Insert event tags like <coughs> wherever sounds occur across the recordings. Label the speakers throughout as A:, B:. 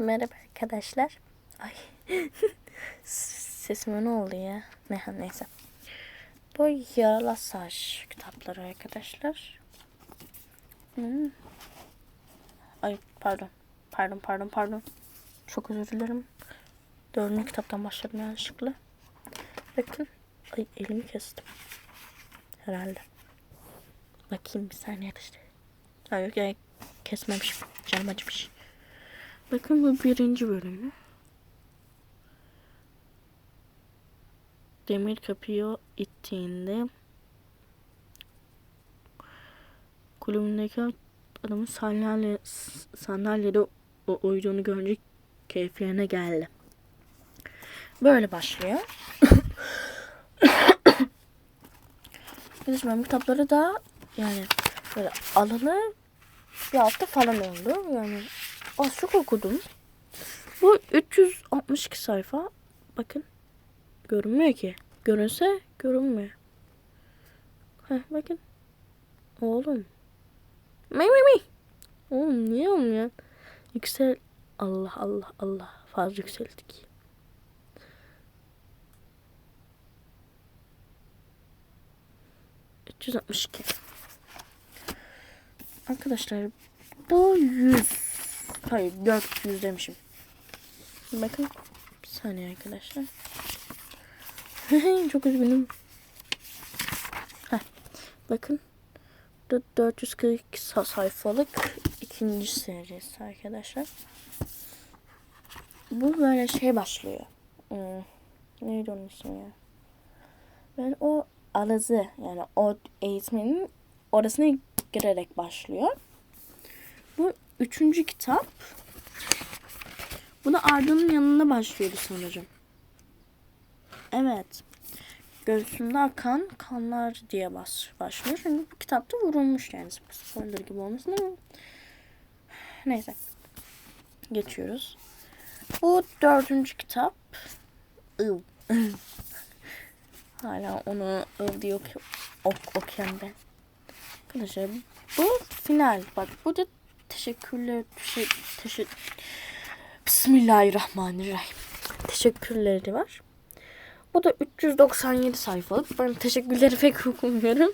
A: Merhaba arkadaşlar. Ay. <laughs> Sesime ne oldu ya? Ne neyse. Bu yaralı saç kitapları arkadaşlar. Hmm. Ay pardon. Pardon pardon pardon. Çok özür dilerim. Dördüncü kitaptan başladım yanlışlıkla. Bakın. Ay elimi kestim. Herhalde. Bakayım bir saniye işte. Ay yok ya kesmemişim. Canım acımış. Bakın bu birinci bölümü. Demir kapıyı ittiğinde kulübündeki adamın sandalye, sandalyede uyuduğunu görünce keyiflerine geldi. Böyle başlıyor. <coughs> Arkadaşlar kitapları da yani böyle alalı bir hafta falan oldu. Yani az çok okudum. Bu 362 sayfa. Bakın. Görünmüyor ki. Görünse görünmüyor. Heh bakın. Oğlum. Mi mi mi. Oğlum niye olmuyor? Yüksel. Allah Allah Allah. Fazla yükseldik. ...362. Arkadaşlar bu 100. Hayır 400 demişim. Bakın bir saniye arkadaşlar. <laughs> Çok üzgünüm. Heh, bakın. Bu 442 sa- sayfalık ikinci serisi arkadaşlar. Bu böyle şey başlıyor. Hmm, neydi onun ismi ya? Ben o alazı yani o eğitmenin orasına girerek başlıyor. Bu üçüncü kitap. Bu da Arda'nın yanında başlıyordu sanırım. Evet. Göğsünde akan kanlar diye baş, başlıyor. Çünkü bu kitapta vurulmuş yani. Spoiler gibi olmasın ama. Neyse. Geçiyoruz. Bu dördüncü kitap. Iv. <laughs> Hala onu ıv diye oku, ok, okuyan ben. Arkadaşlar bu final. Bak bu da teşekkürler. Teşe, teşe, Bismillahirrahmanirrahim. Teşekkürleri var. Bu da 397 sayfalık. Ben teşekkürleri pek okumuyorum.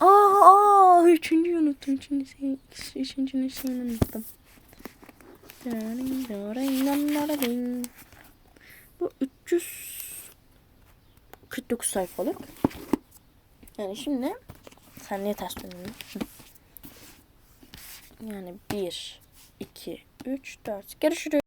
A: Aa, aa üçüncüyü unuttum. Üçüncü şey, üçüncünün şeyini unuttum. Bu 349 sayfalık. Yani şimdi sen niye ters dönüyorsun? Yani 1, 2, 3, 4. Görüşürüz.